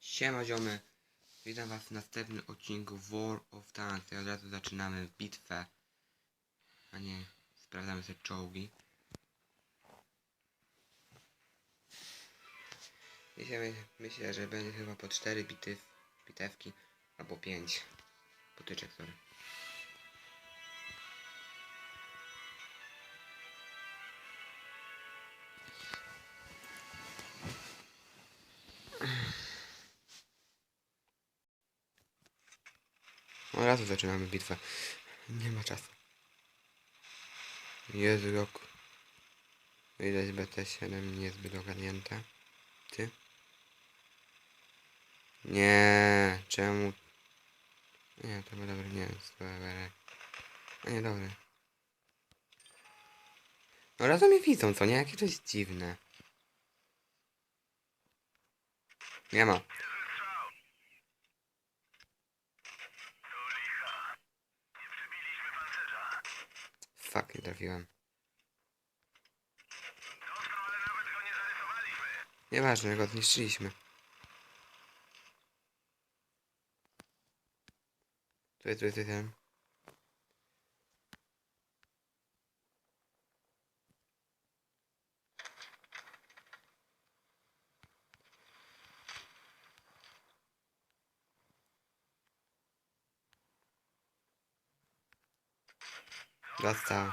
Siema ziomy, witam was w następnym odcinku War of Tanks. Ja od razu zaczynamy bitwę, a nie sprawdzamy sobie czołgi. Myślę, że będzie chyba po 4 bitew, bitewki, albo 5 potyczek, sorry. Razu zaczynamy bitwę. Nie ma czasu. Jest rok. Widać BT7 niezbyt ogarnięte. Ty? Nie, czemu? Nie, to chyba dobry, nie, dobra. A nie, dobry. No razem mnie widzą, co nie? Jakie jest dziwne. Nie ma. Fuck, nie trafiłem. Nieważne, go zniszczyliśmy. Tu jest, tu jest, Dostał.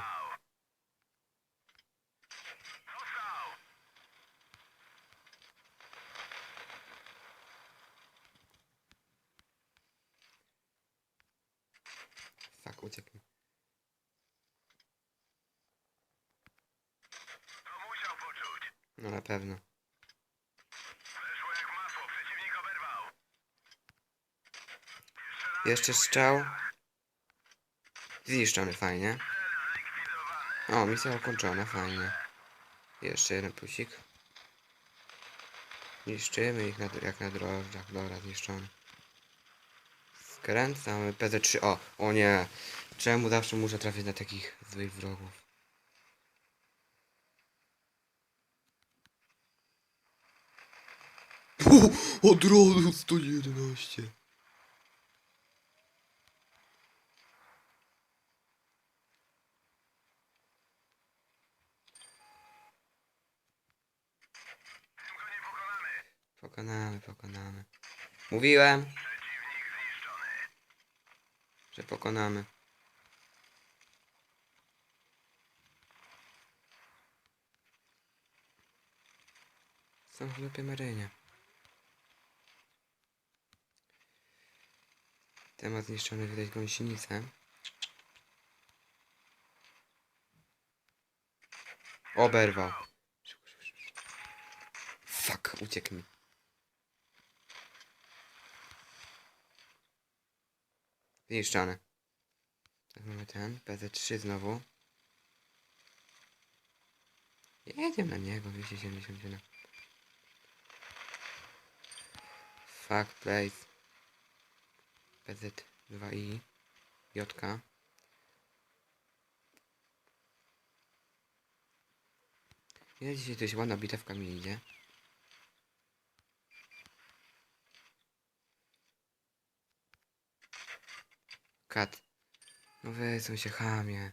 Fuck, uciekł. No na pewno. Jeszcze strzał. Zniszczony, fajnie. O, misja ukończona, fajnie. Jeszcze jeden plusik. Niszczymy ich na, jak na drożdżach. Dobra, zniszczony. Skręcamy PZ3. O, o nie. Czemu zawsze muszę trafić na takich złych wrogów? O, od razu 111. Pokonamy, pokonamy. Mówiłem, że pokonamy. Są w dupie marynie. Temat zniszczony widać gąsienicę. Oberwał. Fuck, uciekł mi. Zniszczony. Tak mamy ten, PZ3 znowu. Jedziemy na niego, 277. Fuck place. PZ2i. Jotka. Ja dzisiaj dość ładna bitewka mi idzie. Kat. No wysuń się, chamie.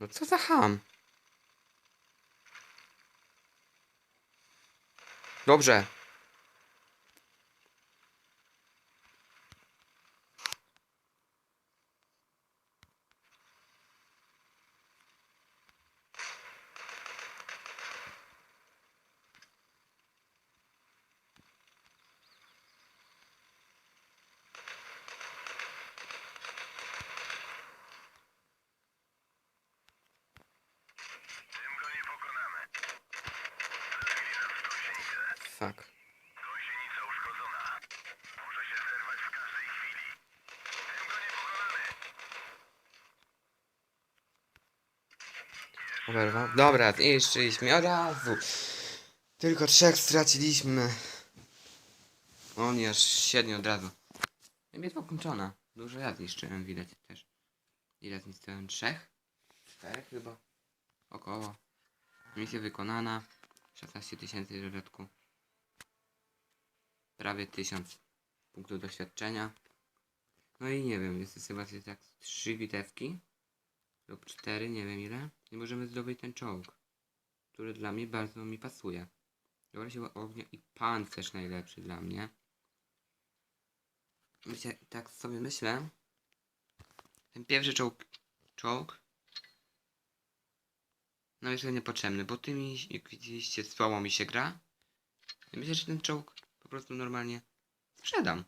No co za ham? Dobrze. Fuck. Oberwał. Dobra, zniszczyliśmy od razu. Tylko trzech straciliśmy. On aż siedmiu od razu. Bitwa kończona. Dużo ja zniszczyłem, widać też. Ile zniszczyłem? Trzech? Czterech chyba? Około. Misja wykonana. 16 tysięcy dodatku. Prawie 1000 punktów doświadczenia. No i nie wiem, jest chyba tak 3 bitewki lub 4, nie wiem ile. I możemy zdobyć ten czołg, który dla mnie bardzo mi pasuje. Dobra siła ognia i pancerz najlepszy dla mnie. Myślę, tak sobie myślę. Ten pierwszy czołg, czołg no jest niepotrzebny, bo tymi, jak widzieliście, słabo mi się gra. I myślę, że ten czołg po prostu normalnie sprzedam.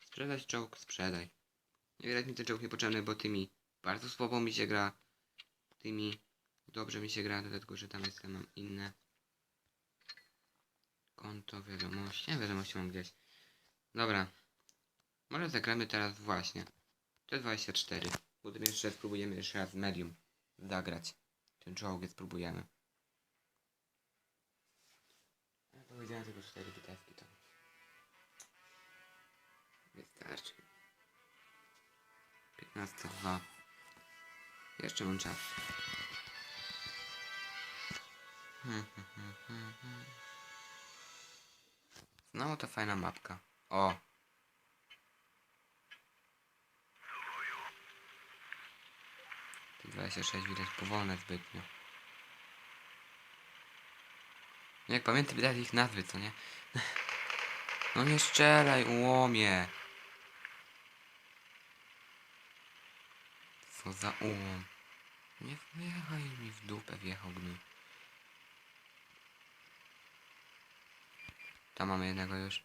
Sprzedać czołg, sprzedaj. Nie widać mi ten czołg niepotrzebny, bo tymi bardzo słabo mi się gra. Tymi dobrze mi się gra, dlatego że tam jest, mam inne konto, wiadomości. Nie, wiadomości mam gdzieś. Dobra. Może zagramy teraz właśnie. T24. Potem jeszcze spróbujemy jeszcze raz medium zagrać. Ten czołg spróbujemy. Powiedziałem tylko 4 bitewki 15.2. Jeszcze mam czas. Znowu ta fajna mapka. O! Te 26 widać powolne zbytnio. Jak pamiętam, widać ich nazwy, co nie? No nie strzelaj, ułomie! Co za ułom. Nie wjechaj mi w dupę, wjechał gnój. Tam mamy jednego już.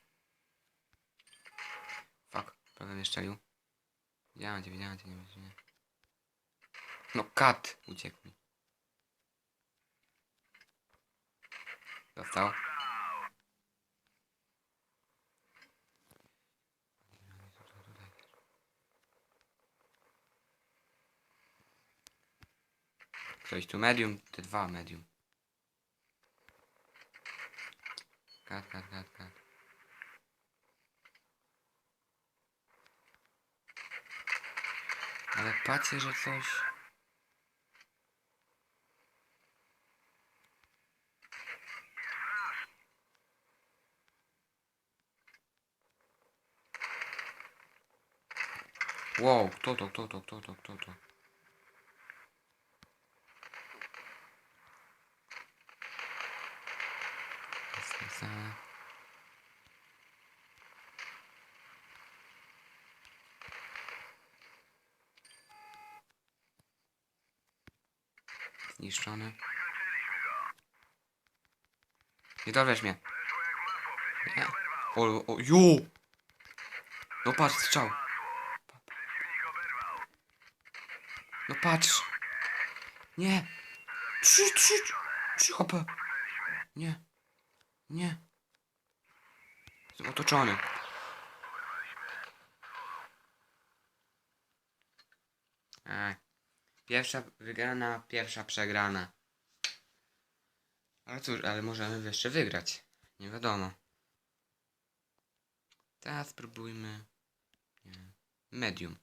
Fuck, prawie mnie szczelił. Widziałem cię, widziałem cię, nie wiem, nie. No kat! Uciekł mi. Dostał. Ktoś tu medium, te dwa medium. Kat, kat, kat, kat. Ale patrzcie, że coś... Wow, kto to, kto to, kto to, kto to? Za... Zniszczony. Nie dorwiesz mnie. Nie. O, o, ju! No patrz, strzał. No patrz. Nie. Trzy, trzy, trzy HP. Nie. Nie. Jestem otoczony. Pierwsza wygrana, pierwsza przegrana. Ale cóż, ale możemy jeszcze wygrać. Nie wiadomo. Teraz spróbujmy. Medium.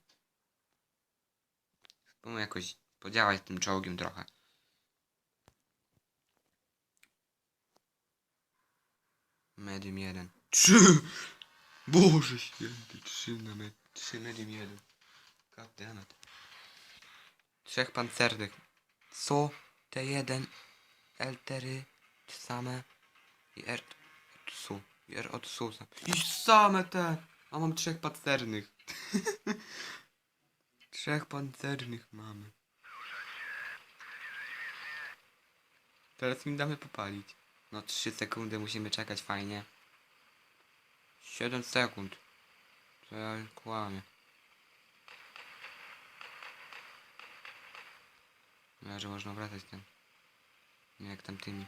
Spróbujmy jakoś podziałać tym czołgiem trochę. Medium 1. Trzy! Boże święty, trzy na med... Trzy medium 1. God damn it. Trzech pancernych. Co? T1, L4, same i R od SU. I R od SU. I same te! A mam trzech pancernych. trzech pancernych mamy. Teraz mi damy popalić. No 3 sekundy musimy czekać fajnie. 7 sekund. To ja kłamię. No, że można wracać ten. Nie jak tamtymi.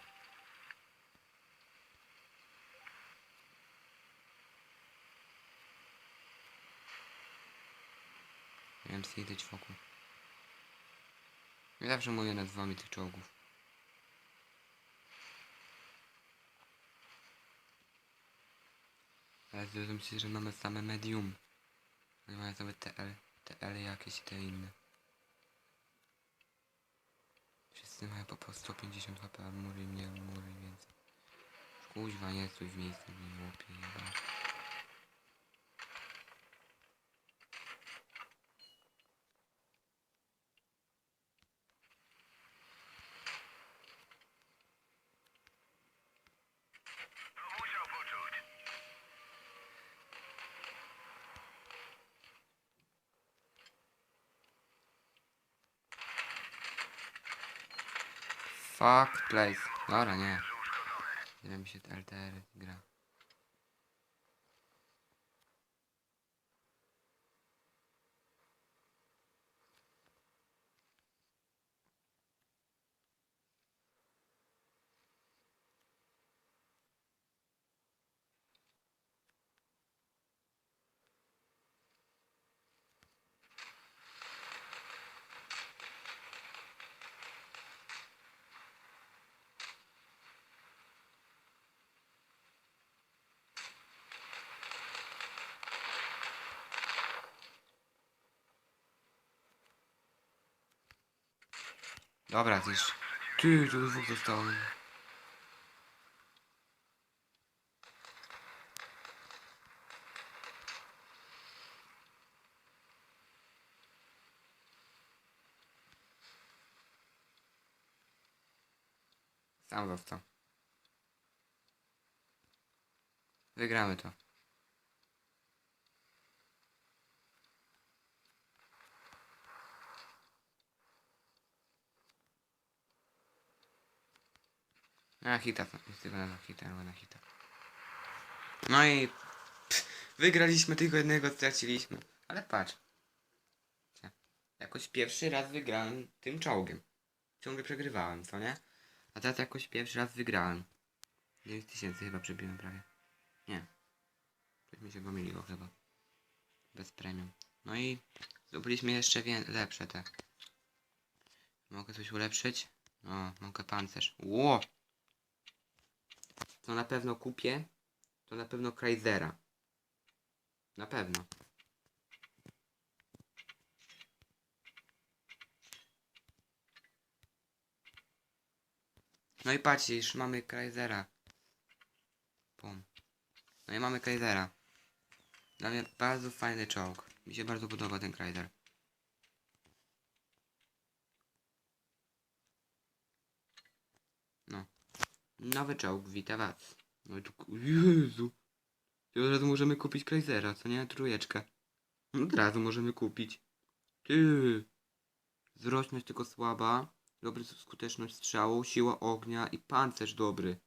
Nie wiem, wokół. Ja zawsze mówię nazwami tych czołgów. Ale zrozumcie, że mamy same medium. Nie mamy sobie TL, TL jakieś i te inne. Wszyscy mają po prostu 150 HP, a mury mnie, mury więcej. Kuźwa, nie stój w miejscu, nie łopie, jeba. Fuck place. Dobra, nie. Nie mi się te LTR gra. Dobra, ty już. Ty, tu dwóch zostało. Sam został. Wygramy to. Na hita, tego na hita, na hita. No i pff, wygraliśmy tylko jednego, straciliśmy. Ale patrz. Jakoś pierwszy raz wygrałem tym czołgiem. Ciągle przegrywałem, co nie? A teraz jakoś pierwszy raz wygrałem. 9 tysięcy chyba przebiłem prawie. Nie. Coś mi się pomyliło chyba. Bez premium. No i zdobyliśmy jeszcze lepsze te. Mogę coś ulepszyć? No, mogę pancerz. Ło! To na pewno kupię. To na pewno Kreisera. Na pewno. No i patrzcie, już mamy Kreisera. Pum. No i mamy Kreisera. Dla mnie bardzo fajny czołg. Mi się bardzo podoba ten Kreiser. No. Nowy czołg, witam was. No i tu, Jezu. I od razu możemy kupić Kreisera, co nie? Trójeczkę. Od razu możemy kupić. Ty. Zroczność tylko słaba. Dobry skuteczność strzału, siła ognia i pancerz dobry.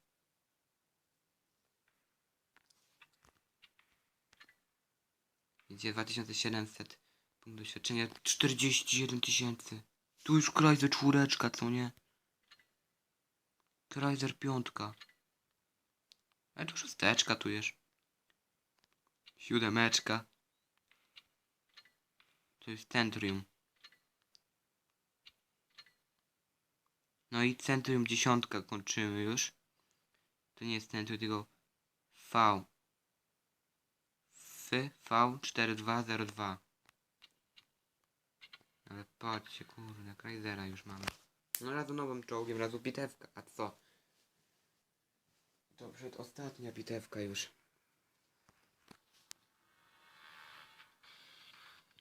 Idzie 2700 punkt doświadczenia. 41 tysięcy. Tu już Kreiser czwóreczka, co nie? Kreiser piątka. A tu szósteczka tu jest. Siódemeczka. To jest centrium. No i centrium dziesiątka kończymy już. To nie jest centrium, tylko V. F, V4202. Ale patrzcie, kurde, Kreisera już mamy. No razu nowym czołgiem, razu bitewka. A co? To przedostatnia bitewka już.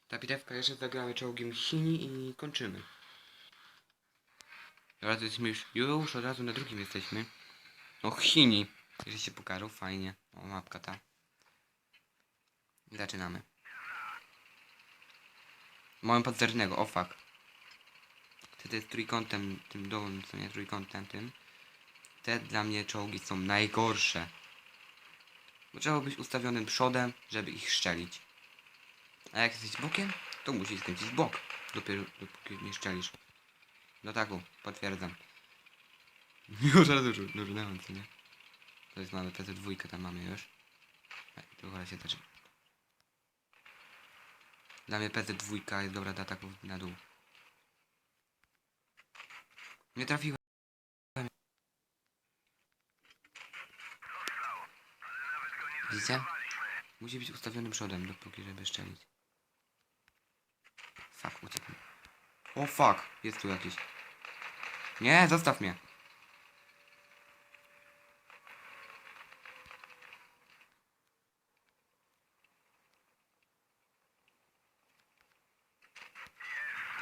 Ta bitewka jeszcze zagramy czołgiem Chini i kończymy. Teraz jesteśmy już, już od razu na drugim jesteśmy. O Chini. Jeżeli się pokażą, fajnie. O mapka ta. Zaczynamy. Mamy pancernego, o fuck. Te, te z trójkątem, tym dołem, co nie trójkątem tym. Te dla mnie czołgi są najgorsze. Bo trzeba być ustawionym przodem, żeby ich szczelić. A jak jesteś bokiem, to musisz skręcić bok. Dopiero dopóki nie szczelisz. No tak, potwierdzam. Już raz dorzucałem, co nie? To jest mamy PC2 tam mamy już. Chyba się też. Dla mnie PC2 jest dobra do ataków na dół. Nie trafiłem. Widzicie? Musi być ustawionym przodem, dopóki żeby szczelić. Fuck, uciekł. O fuck, jest tu jakiś. Nie, zostaw mnie.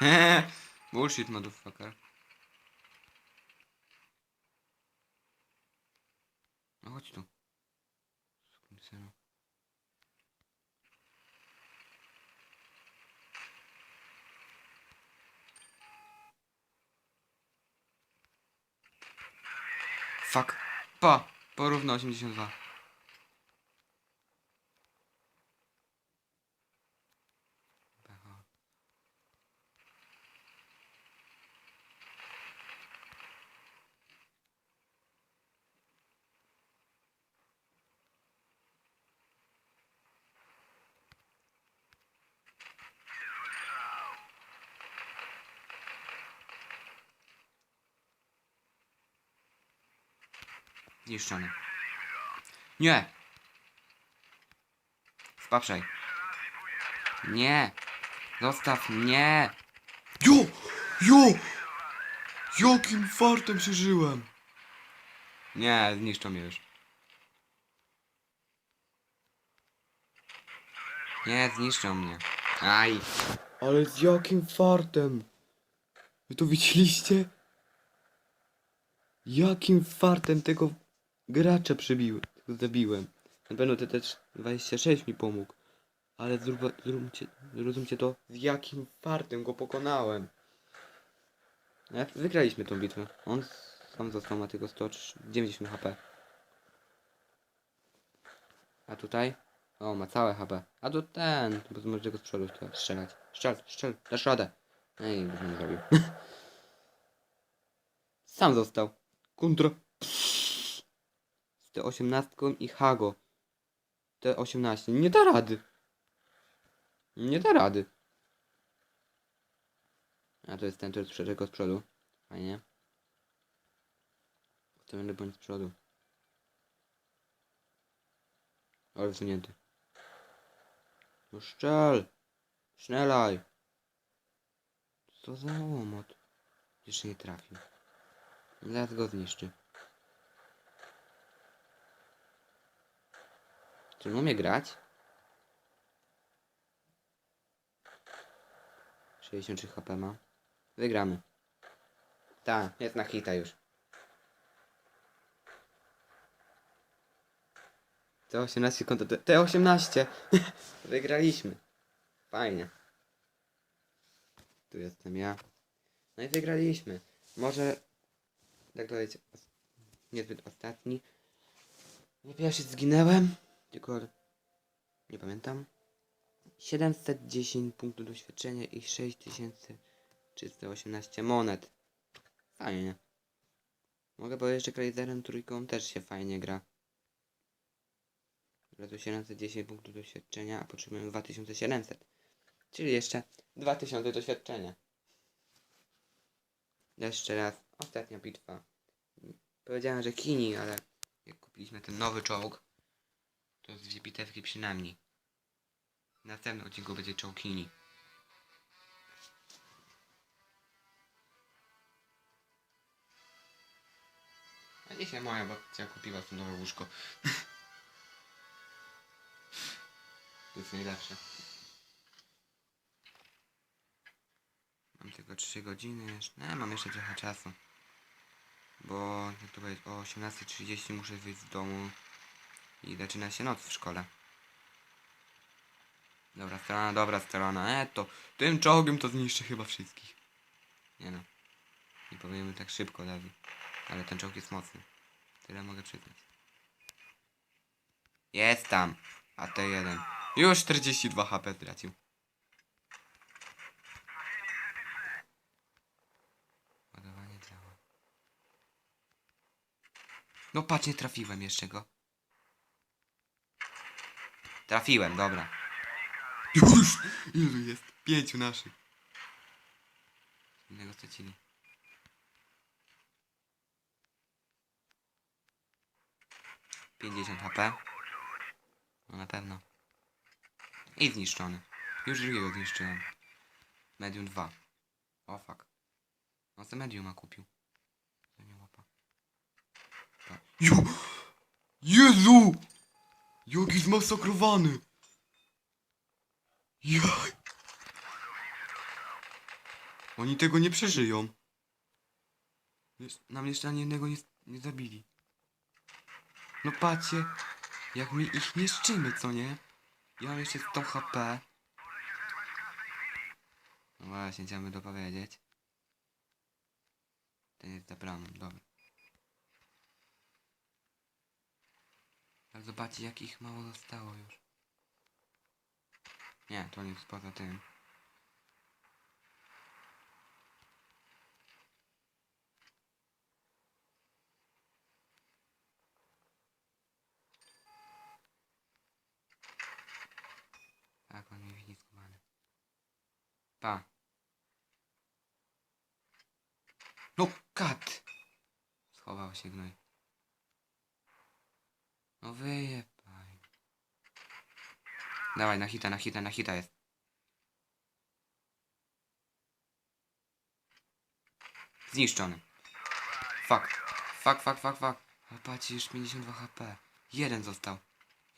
Bullshit, motherfucker. No chodź tu. Skurwysynu. Fuck. Pa! Porówno 82. Zniszczony. Nie! Spaprzaj. Nie! Zostaw mnie! Jo! Jo! Jakim fartem przeżyłem! Nie, zniszczą mnie już. Nie, zniszczą mnie. Aj! Ale z jakim fartem? Wy to widzieliście? Jakim fartem tego gracza przybiłem, zabiłem. Na pewno te też 26 mi pomógł. Ale zrób, zróbcie, zrozumcie to, z jakim fartem go pokonałem. No, Wygraliśmy tą bitwę. On sam został ma tylko 190 HP. A tutaj? O, ma całe HP. A tu ten, bo może tego z przodu strzelać. Strzel, strzel, na środę. Ej, już nie zrobił. Sam został. Kontra. Z T18 i Hago. T18. Nie da rady. Nie da rady. A to jest ten, który jest z przodu. Fajnie. Będę bądź z przodu. Ale wysunięty. No szczel! Sznelaj! Co za łomot. Jeszcze nie trafił. Zaraz go zniszczy. Czy umie grać? 63 HP ma. Wygramy. Tak, jest na hita już. T18 kontra T- T18! Wygraliśmy. Fajnie. Tu jestem ja. No i wygraliśmy. Może tak powiedzieć, niezbyt ostatni. Nie pierwszy zginęłem, tylko nie pamiętam. 710 punktów doświadczenia i 6318 monet. Fajnie. Mogę powiedzieć, że Crazerem trójką też się fajnie gra. To 710 punktów doświadczenia, a potrzebujemy 2700. Czyli jeszcze 2000 doświadczenia. Jeszcze raz, ostatnia bitwa. Powiedziałem, że Kini, ale jak kupiliśmy ten nowy czołg, to dwie bitewki przynajmniej. W następnym odcinku będzie czołg Kini. A dzisiaj moja babcia kupiła tu nowe łóżko. to jest najlepsze. Mam tylko 3 godziny jeszcze. Nie, mam jeszcze trochę czasu. Bo jak to powiedzieć, o 18.30 muszę wyjść z domu i zaczyna się noc w szkole. Dobra strona, dobra strona. E, to tym czołgiem to zniszczę chyba wszystkich. Nie no. Nie powiemy tak szybko, Dawid. Ale ten czołg jest mocny. Tyle mogę przyznać. Jest tam. AT1. Już 42 HP stracił. Ładowanie działa. No patrz, nie trafiłem jeszcze go. Trafiłem, dobra. Już! Ilu jest? Pięciu naszych. Innego stracili. Pięćdziesiąt HP. No na pewno. I zniszczony. Już drugiego zniszczyłem. Medium 2. O fuck. No co medium ma kupił. Jo! Jezu! Jaki zmasakrowany! Jaj! Oni tego nie przeżyją. Nam jeszcze ani jednego nie, nie zabili. No patrzcie, jak my ich niszczymy, co nie? Ja mam jeszcze 100 HP. No właśnie, chciałem dopowiedzieć. Ten jest za bramą, dobra. Ale zobaczcie, jak ich mało zostało już. Nie, to nie jest poza tym. Tak, on mnie widzi skubany. Pa. No, kat! Schował się gnoj. No wyjebaj. Dawaj, na hita, na hita, na hita jest. Zniszczony. Fuck. Fuck, fuck, fuck, fuck. Ale patrzcie, już 52 HP. Jeden został.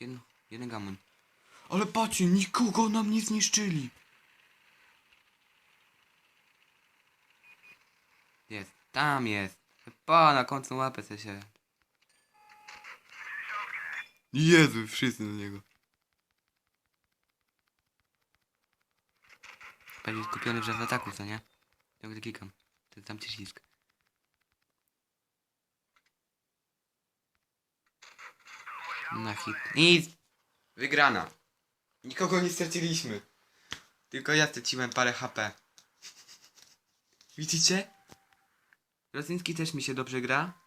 Jeden, jeden gamun. Ale patrzcie, nikogo nam nie zniszczyli. Jest, tam jest. Pa, na końcu łapę się. Jezu, wszyscy na niego. Będzie skupiony przez ataku, co nie? Ciągle klikam. To jest tam przycisk. Na hit. Nic! Wygrana. Nikogo nie straciliśmy. Tylko ja straciłem parę HP. Widzicie? Rosyjski też mi się dobrze gra.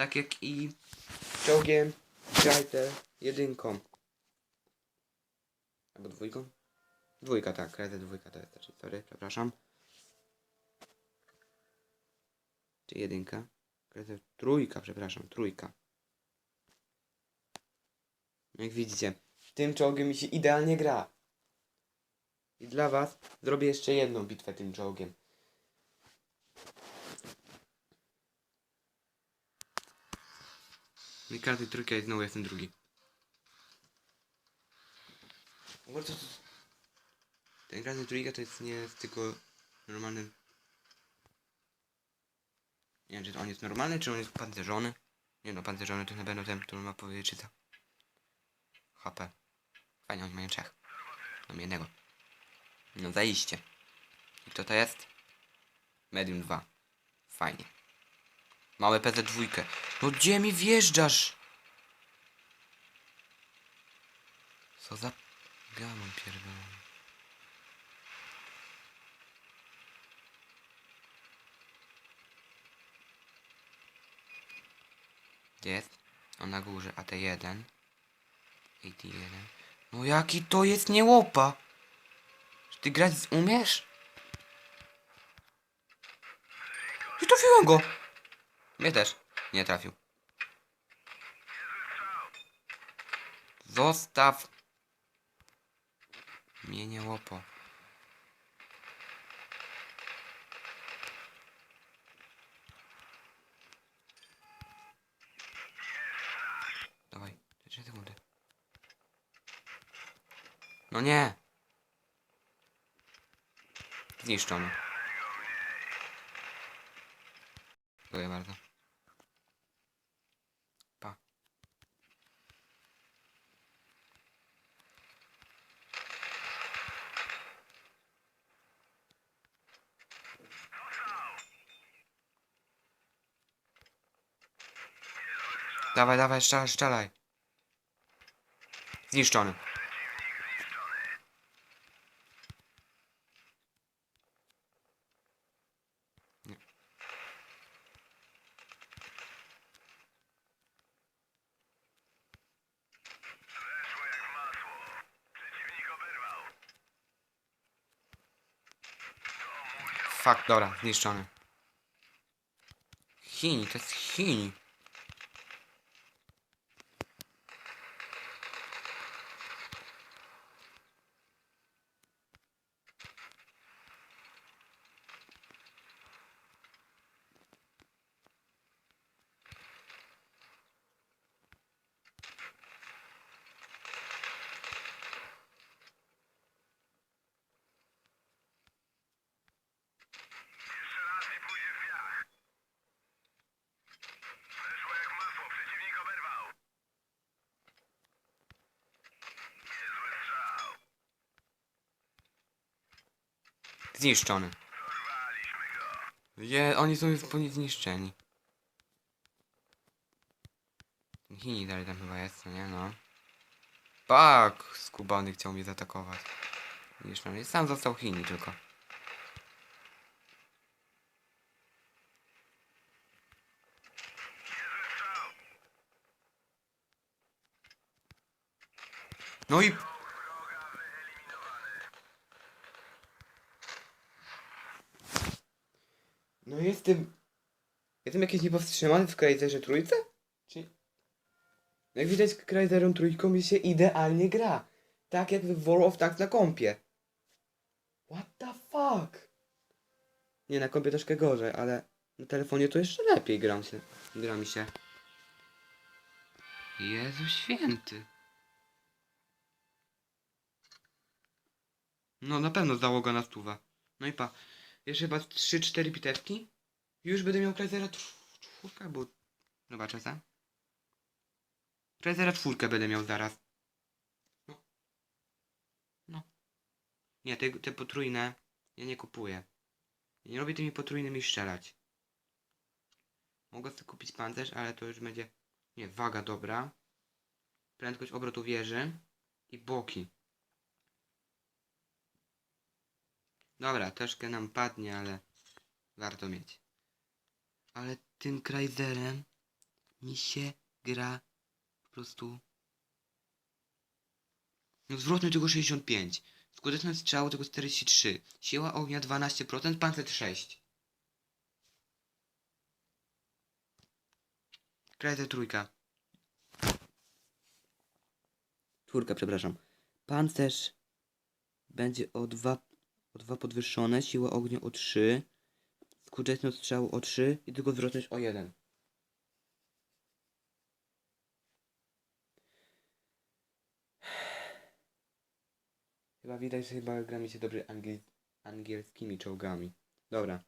Tak jak i czołgiem, Krajter, jedynką. Albo dwójką? Dwójka, tak, Krajter dwójka to jest też, sorry, przepraszam. Czy jedynka? Krajter trójka, przepraszam, trójka. Jak widzicie, tym czołgiem mi się idealnie gra. I dla was zrobię jeszcze jedną bitwę tym czołgiem. I każdy trójka i znowu jestem drugi. Ten każdy trójka to jest nie jest tylko normalny... Nie wiem, czy on jest normalny, czy on jest pancerzony. Nie no, pancerzony to na pewno ten, który ma powietrzyca. HP. Fajnie, oni mają trzech. Mam jednego. No zajście. I kto to jest? Medium 2. Fajnie. Małe PZ2. No gdzie mi wjeżdżasz? Co za gamon pierdolony. Gdzie jest? On na górze, AT1. AT1. No jaki to jest niełopa? Czy ty grać umiesz? I trafiłem go! Mnie też. Nie trafił. Zostaw. Mnie nie łopo. Dawaj, 3 sekundy. No nie! Zniszczony. Dziękuję bardzo. Dawaj, dawaj, strzelaj, strzelaj. Zniszczony. Nie. Fuck, dobra, zniszczony. Chini, to jest Chini. Zniszczony. Je, oni są poni- zniszczeni. Chini dalej tam chyba jest, co nie no. Pak! Skubany chciał mnie zaatakować. Zniszczony. Sam został Chini tylko. No i... No jestem... Jakiś niepowstrzymany w Crazerze trójce? Czy... Jak widać Crazerą trójką mi się idealnie gra. Tak jak w War of Tanks na kompie. What the fuck? Nie, na kompie troszkę gorzej, ale na telefonie to jeszcze lepiej gram się. Gra mi się. Jezu święty. No na pewno załoga na stówę. No i pa. Jeszcze chyba 3-4 bitewki. Już będę miał Krajzera czwórkę, bo... Zobaczę sam. Krajzera czwórkę będę miał zaraz. No. No. Nie, te, te potrójne ja nie kupuję. Nie robię tymi potrójnymi strzelać. Mogę sobie kupić pancerz, ale to już będzie... Nie, waga dobra. Prędkość obrotu wieży. I boki. Dobra, troszkę nam padnie, ale warto mieć. Ale tym Krajzerem mi się gra po prostu... No zwrotny tylko 65. Skuteczność strzału tylko 43. Siła ognia 12%, pancerz 6. Krajzer trójka. Czwórka, przepraszam. Pancerz będzie o 2 o 2 podwyższone, siła ognia o 3, skuteczność strzału o 3 i tylko zwrotność o 1. Chyba widać, że chyba gra mi się dobrze angiel angielskimi czołgami. Dobra.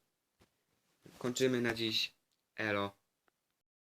Kończymy na dziś. Elo.